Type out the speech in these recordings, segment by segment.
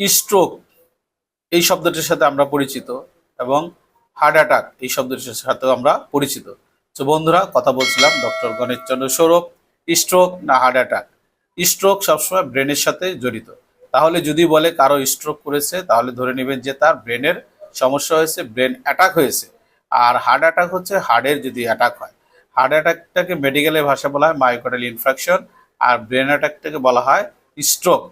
Stroke এই শব্দটির সাথে আমরা পরিচিত এবং হার্ট অ্যাটাক এই শব্দটির সাথেও আমরা পরিচিত। তো বন্ধুরা, কথা বলছিলাম ডক্টর গণেশ চন্দ্র সৌরভ স্ট্রোক না হার্ট অ্যাটাক স্ট্রোক সবসময় ব্রেনের সাথে জড়িত। তাহলে যদি বলে কারও স্ট্রোক করেছে, তাহলে ধরে নেবেন যে তার ব্রেনের সমস্যা হয়েছে ব্রেন অ্যাটাক হয়েছে। আর হার্ট অ্যাটাক হচ্ছে হার্টের যদি অ্যাটাক হয়। হার্ট অ্যাটাকটাকে মেডিকেলের ভাষা বলা হয় মাইকোটাল ইনফ্রাকশন আর ব্রেন অ্যাটাকটাকে বলা হয় স্ট্রোক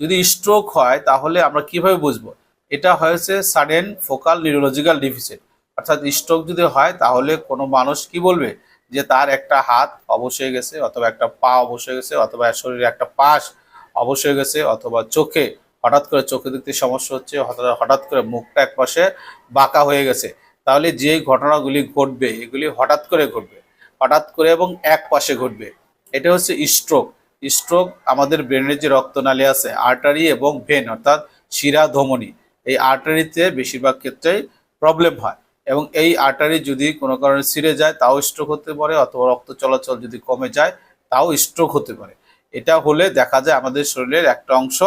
যদি স্ট্রোক হয়, তাহলে আমরা কীভাবে বুঝব? এটা হয়েছে সাডেন ফোকাল নিউরোলজিক্যাল ডিফিসিট অর্থাৎ স্ট্রোক যদি হয়, তাহলে কোনো মানুষ কি বলবে? যে তার একটা হাত অবশ্যই গেছে, অথবা একটা পা অবশ্যই গেছে, অথবা শরীরে একটা পাশ অবশ্যই গেছে, অথবা চোখে হঠাৎ করে চোখে দেখতে সমস্যা হচ্ছে হঠাৎ- করে মুখটা এক পাশে বাঁকা হয়ে গেছে, তাহলে যে ঘটনাগুলি ঘটবে, এগুলি হঠাৎ করে ঘটবে। হঠাৎ করে এবং এক পাশে ঘটবে। এটা হচ্ছে স্ট্রোক স্ট্রোক আমাদের ব্রেনের যে রক্তনালী আছে আর্টারি এবং ভেন অর্থাৎ শিরা ধমনী, এই আর্টারিতে বেশিরভাগ ক্ষেত্রেই প্রবলেম হয়। এবং এই আর্টারি যদি কোনো কারণে ছিঁড়ে যায়, তাও স্ট্রোক হতে পারে, অথবা রক্ত চলাচল যদি কমে যায়, তাও স্ট্রোক হতে পারে। এটা হলে দেখা যায় আমাদের শরীরের একটা অংশ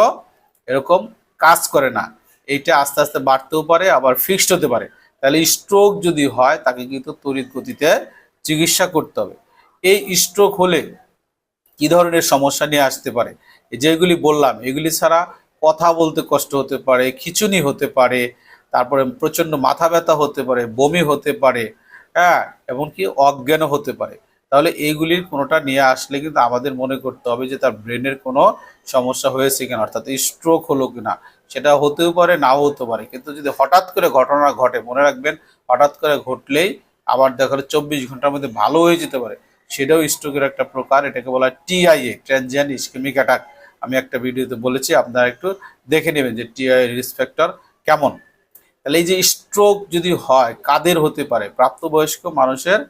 এরকম কাজ করে না। এইটা আস্তে আস্তে বাড়তেও পারে, আবার ফিক্সড হতে পারে। তাহলে স্ট্রোক যদি হয়, তাকে কিন্তু তড়িৎ গতিতে চিকিৎসা করতে হবে। এই স্ট্রোক হলে কি ধরনের সমস্যা নিয়ে আসতে পারে? যেগুলি বললাম, এগুলি ছাড়া কথা বলতে কষ্ট হতে পারে, খিচুনি হতে পারে, তারপরে প্রচণ্ড মাথা ব্যথা হতে পারে, বমি হতে পারে হ্যাঁ এমনকি অজ্ঞানও হতে পারে। তাহলে এইগুলির কোনোটা নিয়ে আসলে কিন্তু আমাদের মনে করতে হবে যে তার ব্রেনের কোনো সমস্যা হয়েছে কিনা, অর্থাৎ স্ট্রোক হলো কিনা, সেটা হতেও পারে, নাও হতে পারে। কিন্তু যদি হঠাৎ করে ঘটনা ঘটে, মনে রাখবেন, হঠাৎ করে ঘটলেই আবার দেখা চব্বিশ ঘণ্টার মধ্যে ভালো হয়ে যেতে পারে। সেটাও স্ট্রোকের একটা প্রকার, এটাকে বলা হয় টিআইএ, ট্রানজিয়ান ইস্কেমিক অ্যাটাক। আমি একটা ভিডিওতে বলেছি, আপনারা একটু দেখে নেবেন যে টিআই রিস্ক ফ্যাক্টর কেমন। তাহলে এই যে স্ট্রোক যদি হয়, কাদের হতে পারে? প্রাপ্তবয়স্ক মানুষের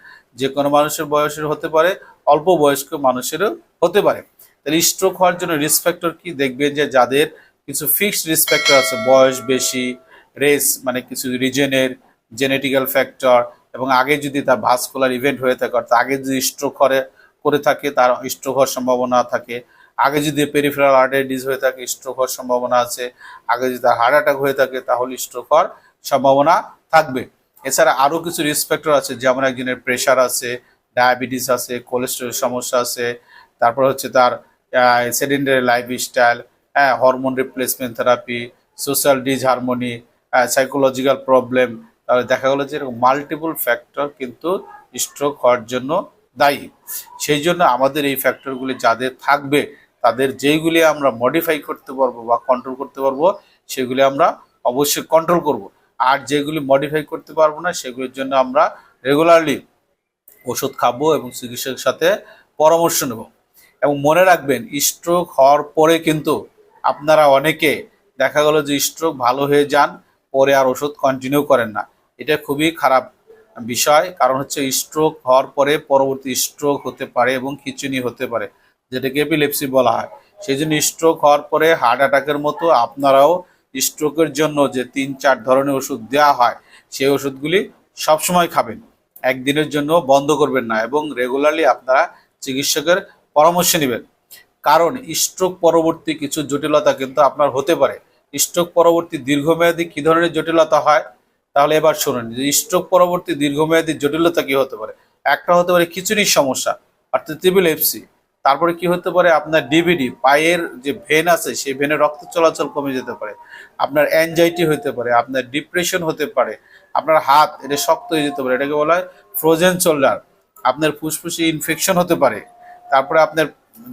যে কোনো মানুষের বয়সের হতে পারে অল্প বয়স্ক মানুষেরও হতে পারে। তাহলে স্ট্রোক হওয়ার জন্য রিস্ক ফ্যাক্টর কি? দেখবেন যে যাদের কিছু ফিক্সড রিস্ক ফ্যাক্টর আছে, বয়স বেশি, রেস মানে কিছু রিজনের, জেনেটিক্যাল ফ্যাক্টর এবং আগে যদি তার ভাস্কুলার ইভেন্ট হয়ে থাকে, অর্থাৎ আগে যদি স্ট্রোক করে করে থাকে, তার স্ট্রোক হওয়ার সম্ভাবনা থাকে। আগে যদি পেরিফেরাল আর্টারি ডিজ হয়ে থাকে স্ট্রোক হওয়ার সম্ভাবনা আছে। আগে যদি তার হার্ট অ্যাটাক হয়ে থাকে, তাহলে স্ট্রোক হওয়ার সম্ভাবনা থাকবে। এছাড়া আরও কিছু রিস্ক আছে, যেমন একজনের প্রেশার আছে ডায়াবেটিস আছে কোলেস্টেরল সমস্যা আছে, তারপর হচ্ছে তার সেডেন্টারি লাইফ স্টাইল হ্যাঁ hormone replacement therapy social disharmony psychological problem তাহলে দেখা গেলো যে এরকম মাল্টিপল ফ্যাক্টর কিন্তু স্ট্রোক হওয়ার জন্য দায়ী। সেই জন্য আমাদের এই ফ্যাক্টরগুলি যাদের থাকবে, তাদের যেইগুলি আমরা মডিফাই করতে পারব বা কন্ট্রোল করতে পারব, সেগুলি আমরা অবশ্যই কন্ট্রোল করব। আর যেগুলি মডিফাই করতে পারব না, সেগুলির জন্য আমরা রেগুলারলি ওষুধ খাব এবং চিকিৎসকের সাথে পরামর্শ নেব। এবং মনে রাখবেন স্ট্রোক হওয়ার পরে কিন্তু আপনারা অনেকে দেখা গেল যে স্ট্রোক ভালো হয়ে যান, পরে আর ওষুধ কন্টিনিউ করেন না। এটা খুবই খারাপ বিষয়। কারণ হচ্ছে স্ট্রোক হওয়ার পরে পরবর্তী স্ট্রোক হতে পারে এবং খিচুনি হতে পারে, যেটাকে এপিলেপসি বলা হয়। সেই জন্য স্ট্রোক হওয়ার পরে হার্ট অ্যাটাকের মতো আপনারাও স্ট্রোকের জন্য যে তিন, চার ধরনের ওষুধ দেওয়া হয়, সেই ওষুধগুলি সবসময় খাবেন। একদিনের জন্য বন্ধ করবেন না এবং রেগুলারলি আপনারা চিকিৎসকের পরামর্শ নেবেন। কারণ স্ট্রোক পরবর্তী কিছু জটিলতা কিন্তু আপনার হতে পারে। স্ট্রোক পরবর্তী দীর্ঘমেয়াদী কী ধরনের জটিলতা হয়? তাহলে এবার শুনুন স্ট্রোক পরবর্তী দীর্ঘমেয়াদী জটিলতা কি হতে পারে? একটা হতে পারে খিচুড়ির সমস্যা অর্থাৎ ত্রিবিল এফসি তারপরে কি হতে পারে? আপনার ডিভিডি পায়ের যে ভেন আছে, সেই ভেনে রক্ত চলাচল কমে যেতে পারে। আপনার অ্যাংজাইটি হতে পারে, আপনার ডিপ্রেশন হতে পারে, আপনার হাত, এটা শক্ত হয়ে যেতে পারে, এটাকে বলা হয় ফ্রোজেন শোল্ডার আপনার ফুসফুসে ইনফেকশন হতে পারে। তারপরে আপনার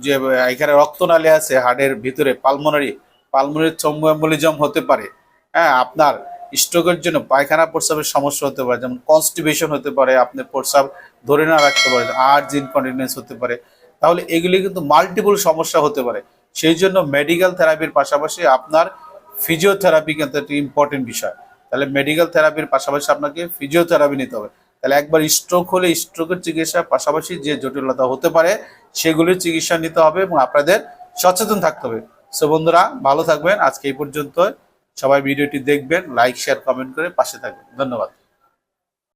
যে, এখানে রক্তনালী আছে, হাড়ের ভিতরে পালমোনারি পালমোনারি থ্রম্বোএম্বোলিজম হতে পারে। হ্যাঁ আপনার স্ট্রোকের জন্য পায়খানা, প্রস্রাবের সমস্যা হতে পারে, যেমন কনস্টিবেশন হতে পারে, আপনি প্রস্রাব ধরে না রাখতে পারে আর্জ ইনকন্টিনেন্স হতে পারে। তাহলে এগুলি কিন্তু মাল্টিপল সমস্যা হতে পারে। সেই জন্য মেডিকেল থেরাপির পাশাপাশি আপনার ফিজিওথেরাপি কিন্তু একটা ইম্পর্টেন্ট বিষয়। তাহলে মেডিকেল থেরাপির পাশাপাশি আপনাকে ফিজিওথেরাপি নিতে হবে। তাহলে একবার স্ট্রোক হলে স্ট্রোকের চিকিৎসার পাশাপাশি যে জটিলতা হতে পারে, সেগুলির চিকিৎসা নিতে হবে এবং আপনাদের সচেতন থাকতে হবে। সো বন্ধুরা, ভালো থাকবেন। আজকে এই পর্যন্ত সবাই ভিডিওটি দেখবেন লাইক শেয়ার কমেন্ট করে পাশে থাকবেন। ধন্যবাদ।